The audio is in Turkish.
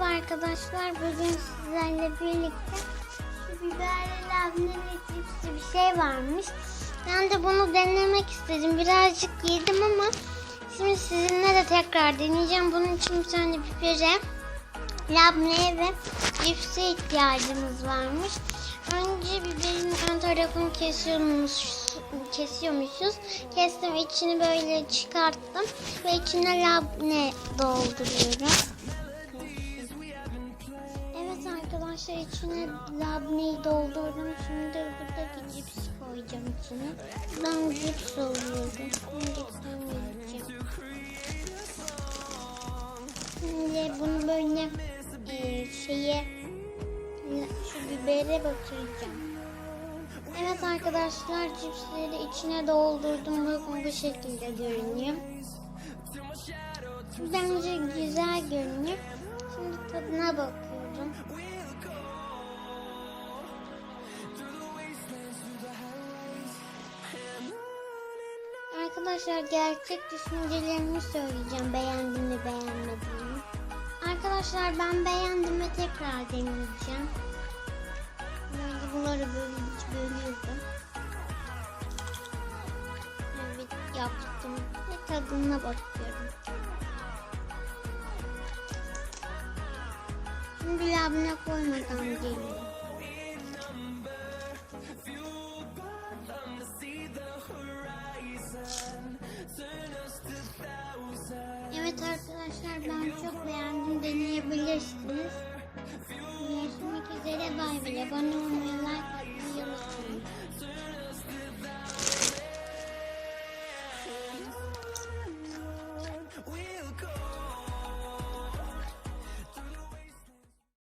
arkadaşlar. Bugün sizlerle birlikte biberli labne ve bir şey varmış. Ben de bunu denemek istedim. Birazcık yedim ama şimdi sizinle de tekrar deneyeceğim. Bunun için bir tane bibere, labneye ve cipse ihtiyacımız varmış. Önce biberin ön tarafını kesiyormuş, kesiyormuşuz. Kestim içini böyle çıkarttım ve içine labne dolduruyorum. Arkadaşlar içine labneyi doldurdum. Şimdi buradaki cips koyacağım içine. Ben cips alıyorum. Cipsten yiyeceğim. Şimdi bunu böyle e, şeye şu bibere batıracağım. Evet arkadaşlar cipsleri içine doldurdum. Bakın bu şekilde görünüyor. Bence güzel görünüyor. Şimdi tadına bakıyorum. Arkadaşlar gerçek düşüncelerimi söyleyeceğim. Beğendim mi beğenmedim mi? Arkadaşlar ben beğendim ve tekrar deneyeceğim. Böyle bunları böyle bölüyorum. Evet yaptım ve tadına bakıyorum. Şimdi labne koymadan geliyorum. Evet arkadaşlar ben çok beğendim. Deneyebilirsiniz. Görüşmek üzere. Bay bay. Abone olmayı, like atmayı unutmayın.